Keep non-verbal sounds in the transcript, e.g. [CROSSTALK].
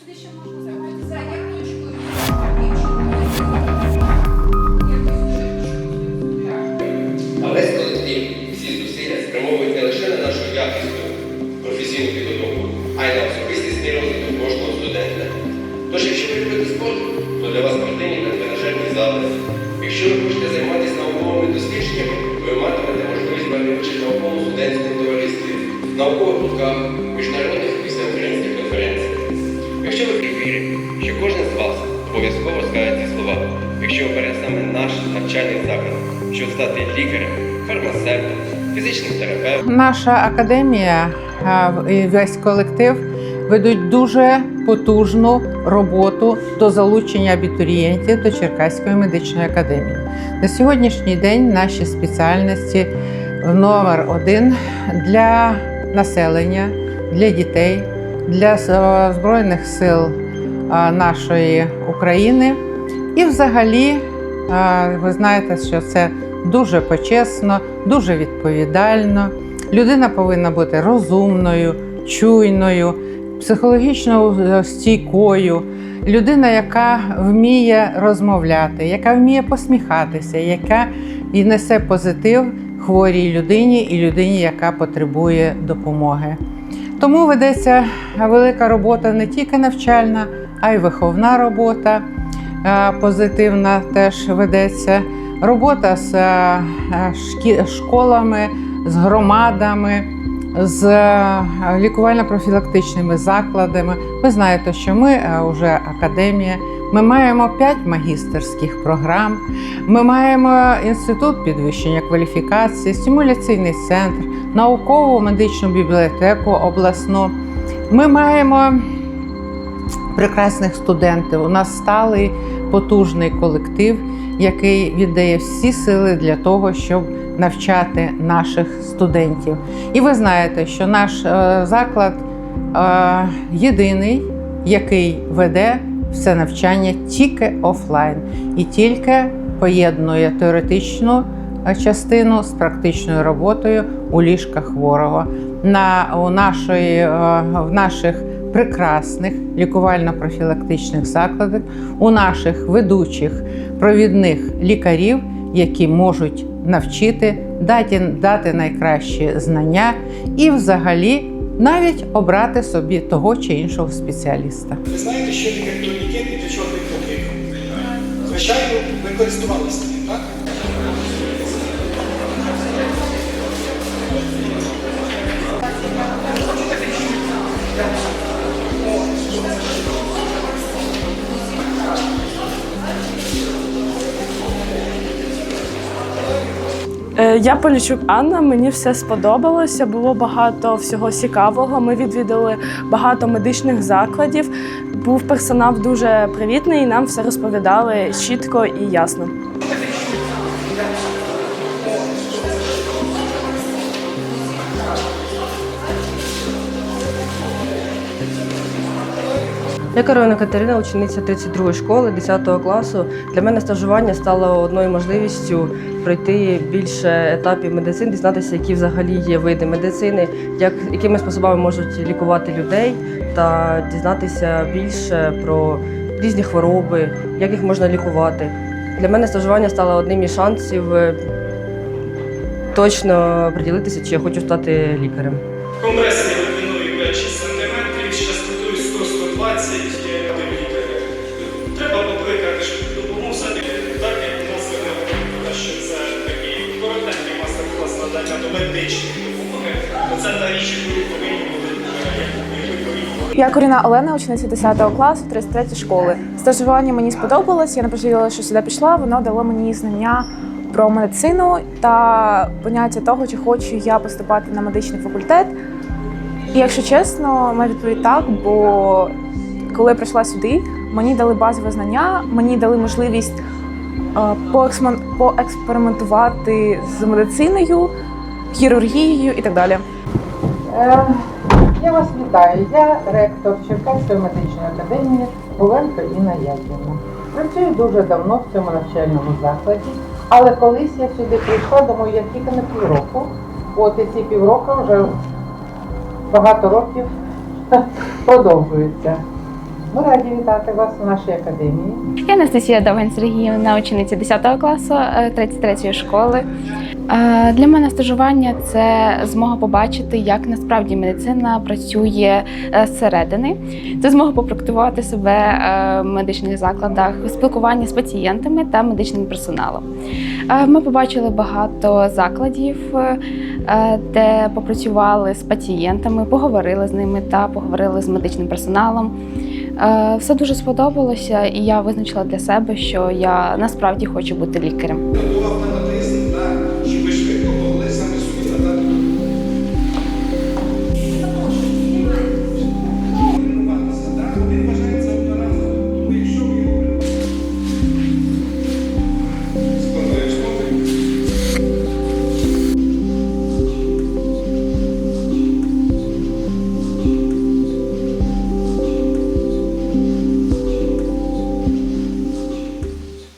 Сюди ще можна зробити заявочку. А весь колектив, всі зусилля спрямовують не лише на нашу якісну професійну підготовку, а й на особистісний розвиток кожного студента. Тож, якщо ви любите спорт, то для вас спортивні та тренажерні. Якщо ви хочете займатися науковими дослідженнями, ви матимете можливість брати участь науковому студентському товаристві, наукових гуртках, якщо обере саме наш навчальний заклад, щоб стати лікарем, фармацевтом, фізичним терапевтом, Наша академія і весь колектив ведуть дуже потужну роботу до залучення абітурієнтів до Черкаської медичної академії. На сьогоднішній день наші спеціальності номер один для населення, для дітей, для е, Збройних сил нашої України. І взагалі, ви знаєте, що це дуже почесно, дуже відповідально. Людина повинна бути розумною, чуйною, психологічно стійкою. Людина, яка вміє розмовляти, яка вміє посміхатися, яка і несе позитив хворій людині і людині, яка потребує допомоги. Тому ведеться велика робота не тільки навчальна, а й виховна робота позитивна теж ведеться. Робота з е, школами, з громадами, з е, лікувально-профілактичними закладами. Ви знаєте, що ми вже академія. Ми маємо 5 магістерських програм. Ми маємо інститут підвищення кваліфікації, стимуляційний центр, наукову медичну бібліотеку обласну. Ми маємо прекрасних студентів. У нас сталий потужний колектив, який віддає всі сили для того, щоб навчати наших студентів. І ви знаєте, що наш е, заклад е, єдиний, який веде все навчання тільки офлайн і тільки поєднує теоретичну е, частину з практичною роботою у ліжках хворого. На у нашої в наших прекрасних лікувально-профілактичних закладах, у наших ведучих провідних лікарів, які можуть навчити, дати, дати найкращі знання і, взагалі, навіть обрати собі того чи іншого спеціаліста. Ви знаєте, що таке турнікет і чого він? Звичайно, ви користувалися так? Я Полічук Анна, мені все сподобалося. Було багато всього цікавого. Ми відвідали багато медичних закладів. Був персонал дуже привітний, і нам все розповідали чітко і ясно. Я Каролина Катерина, учениця 32-ї школи 10 класу. Для мене стажування стало одною можливістю пройти більше етапів медицини, дізнатися, які взагалі є види медицини, як, якими способами можуть лікувати людей, та дізнатися більше про різні хвороби, як їх можна лікувати. Для мене стажування стало одним із шансів точно приділитися, чи я хочу стати лікарем. 100-120 є літери. Треба покликати допомогу, все-таки так як нас виникла, що це такий коротенький мастер-клас надання медичної допомоги. Оце та річ, яку повинні відповідні. Я Коріна Олена, учениця 10 класу 33 школи. Стажування мені сподобалось. Я не пожаліла, що сюди пішла. Воно дало мені знання про медицину та поняття того, чи хочу я поступати на медичний факультет. І якщо чесно, моя відповідь так, бо коли я прийшла сюди, мені дали базове знання, мені дали можливість е, поекспериментувати з медициною, хірургією і так далі. Е, Я вас вітаю. Я ректор Черкаської медичної академії Оленко Інна Яківна. Працюю дуже давно в цьому навчальному закладі, але колись я сюди прийшла, думаю, я тільки на півроку. От і ці півроку вже багато років [LAUGHS] продовжуються. Ми раді вітати вас у нашій академії. Я Анастасія Довгань Сергіївна, учениця 10 класу е, 33-ї школи. Е, Для мене стажування це змога побачити, як насправді медицина працює е, зсередини. Це змога попрактикувати себе е, в медичних закладах, спілкування з пацієнтами та медичним персоналом. Е, Ми побачили багато закладів, е, де попрацювали з пацієнтами, поговорили з ними та поговорили з медичним персоналом. Е, Все дуже сподобалося, і я визначила для себе, що я насправді хочу бути лікарем.